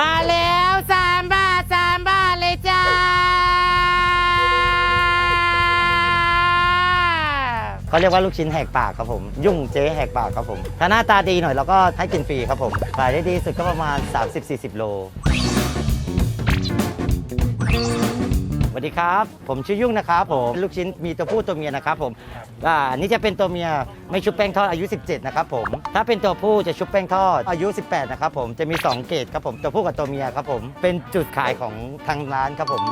มาแล้วสามบาทสามบาทเลยจ้า เขาเรียกว่าลูกชิ้นแหกปากครับผม ยุ่งเจ๊แหกปากครับผม ถ้าหน้าตาดีหน่อยเราก็ให้กินฟรีครับผมขายได้ดีสุดก็ประมาณ 30-40 โล วัสดีครับ ผมชื่อยุ่งนะครับผมลูกชิ้นมีตัวผู้ตัวเมียนะครับผมอ่านี่จะเป็นตัวเมียไม่ชุบแป้งทอดอายุ 17 นะครับผม ถ้าเป็นตัวผู้จะชุบแป้งทอดอายุ 18 นะครับผมจะมี 2 เกรดครับผมตัวผู้กับตัวเมียครับผมเป็นจุดขายของทางร้านครับผม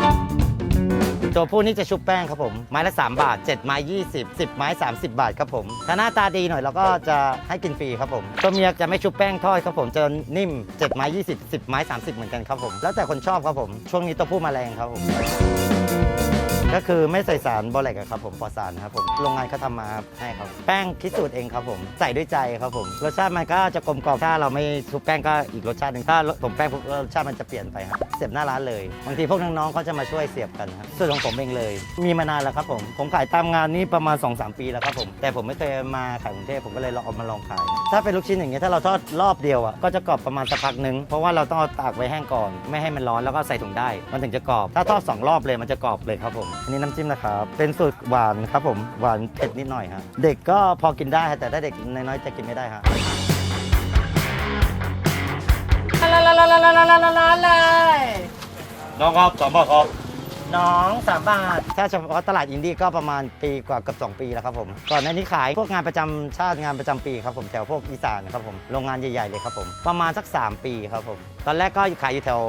ตัวผู้นี่จะชุบแป้งครับผม ไม้ละ 3 บาท 7 ไม้ 20 10 ไม้ 30 บาทครับผม ถ้าหน้าตาดีหน่อยเราก็จะให้กินฟรีครับผม ตัวเมียจะไม่ชุบแป้งทอดครับผมจะนิ่ม 7 ไม้ 20 10 ไม้ 30 เหมือนกันครับผม แล้วแต่คนชอบครับผม ช่วงนี้ตัวผู้มาแรงครับผม thank you. ก็คือไม่ใส่สารบอแลกครับผมปลอดสารครับผมโรงงานเขาทำมาให้ครับแป้งคิดสูตรเองครับผมใส่ด้วยใจครับผมรสชาติมันก็จะกลมกล่อมถ้าเราไม่ทุบแป้งก็อีกรสชาติหนึ่งถ้าผมแป้งปุ๊รสชาติมันจะเปลี่ยนไปครับเสียบหน้าร้านเลยบางทีพวกน้องๆเขาจะมาช่วยเสียบกันครับสูตรของผมเองเลย มีมานานแล้วครับผมผมขายตามงานนี่ประมาณ 2-3 ปีแล้วครับผมแต่ผมไม่เคยมาขายกรุงเทพผมก็เลยลองเอามาลองขาย ถ้าเป็นลูกชิ้นอย่างเงี้ยถ้าเราทอดรอบเดียวอะก็จะกรอบประมาณสักพักนึงเพราะว่าเราต้องตากไว้แห้งก่อน ไม่ให้มันร้อนแล้วก็ใส่ถุงได้ มันถึงจะกรอบ ถ้าทอดสรอบเลยมันจะกรอบเลยครับผมอันนี้น้ำจิ้มนะครับ เป็นสูตรหวานครับผม หวานเผ็ดนิดหน่อยครับเด็กก็พอกินได้แต่ถ้าเด็กน้อยๆจะกินไม่ได้ฮะลาลาลาลาลาลาลาลาเลยน้องครับสองบาทครับ น้องสามบาท ถ้าเฉพาะตลาดอินดี้ก็ประมาณปีกว่าเกือบ2 ปีแล้วครับผม ก่อนหน้านี้ขายพวกงานประจำชาติงานประจำปีครับผมแถวพวกอีสานครับผม โรงงานใหญ่ๆเลยครับผม ประมาณสัก 3 ปีครับผม ตอนแรกก็ขายอยู่แถว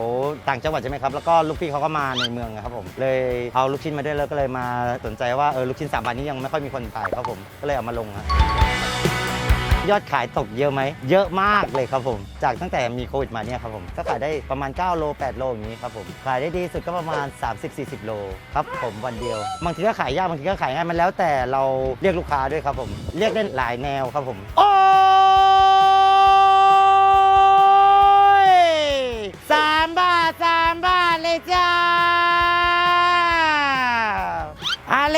ต่างจังหวัดใช่ไหมครับ แล้วก็ลูกพี่เขาก็มาในเมืองนะครับผม เลยเอาลูกชิ้นมาด้วยแล้วก็เลยมาสนใจว่าเออลูกชิ้นสามบาทนี้ยังไม่ค่อยมีคนขายครับผม ก็เลยเอามาลงครับ ยอดขายตกเยอะไหม เยอะมากเลยครับผม จากตั้งแต่มีโควิดมาเนี่ยครับผม ก็ขายได้ประมาณ 9 โล 8 โลอย่างนี้ครับผม ขายได้ดีสุดก็ประมาณ 30-40 โลครับผมวันเดียว บางทีก็ขายยากบางทีก็ขายง่ายมันแล้วแต่เราเรียกลูกค้าด้วยครับผม เรียกได้หลายแนวครับผมโอ้ยสามบาทสามบาทเลยจ้าอะไร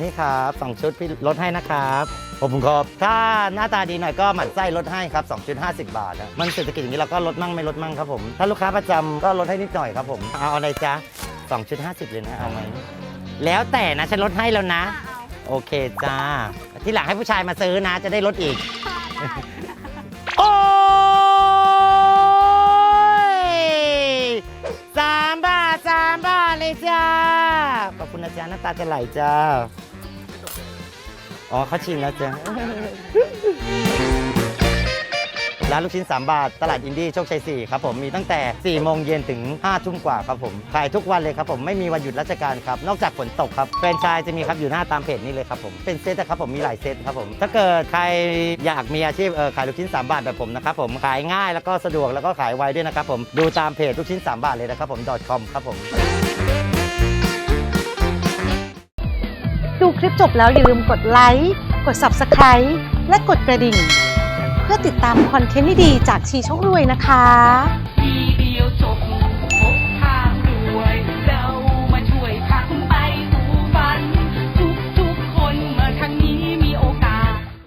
นี่ครับสองชุดพี่ลดให้นะครับขอบคุณครับถ้าหน้าตาดีหน่อยก็หมั่นไส้ลดให้ครับ2ชุด50 บาทนะมันเศรษฐกิจอย่างนี้เราก็ลดมั่งไม่ลดมั่งครับผม ถ้าลูกค้าประจำก็ลดให้นิดหน่อยครับผมเอาอะไรจ๊ะ2ชุด50เลยนะเอาไหมแล้วแต่นะฉันลดให้แล้วนะ โอเคจ้า ที่หลังให้ผู้ชายมาซื้อนะ จะได้ลดอีก โอ้ยสามบาทสามบาทเลยจ้า ขอบคุณนะจ๊ะน้ำตาจะไหลจ้า อ๋อเขาชินแล้วจ้ะร้านลูกชิ้น 3 บาท ตลาดอินดี้โชคชัย 4 ครับผม มีตั้งแต่ 4 โมงเย็นถึง 5 ทุ่มกว่าครับผม ขายทุกวันเลยครับผม ไม่มีวันหยุดราชการครับ นอกจากฝนตกครับ แฟรนไชส์จะมีครับอยู่หน้าตามเพจนี้เลยครับผม เป็นเซตนะครับผม มีหลายเซตครับผม ถ้าเกิดใครอยากมีอาชีพเออขายลูกชิ้น 3 บาทแบบผมนะครับผม ขายง่ายแล้วก็สะดวกแล้วก็ขายไวด้วยนะครับผม ดูตามเพจลูกชิ้น 3 บาทเลยนะครับผม .com ครับผม ดูคลิปจบแล้วอย่าลืมกดไลค์ กด Subscribe และกดกระดิ่ง เพื่อติดตามคอนเทนต์ดีๆจากชีช่องรวยนะคะ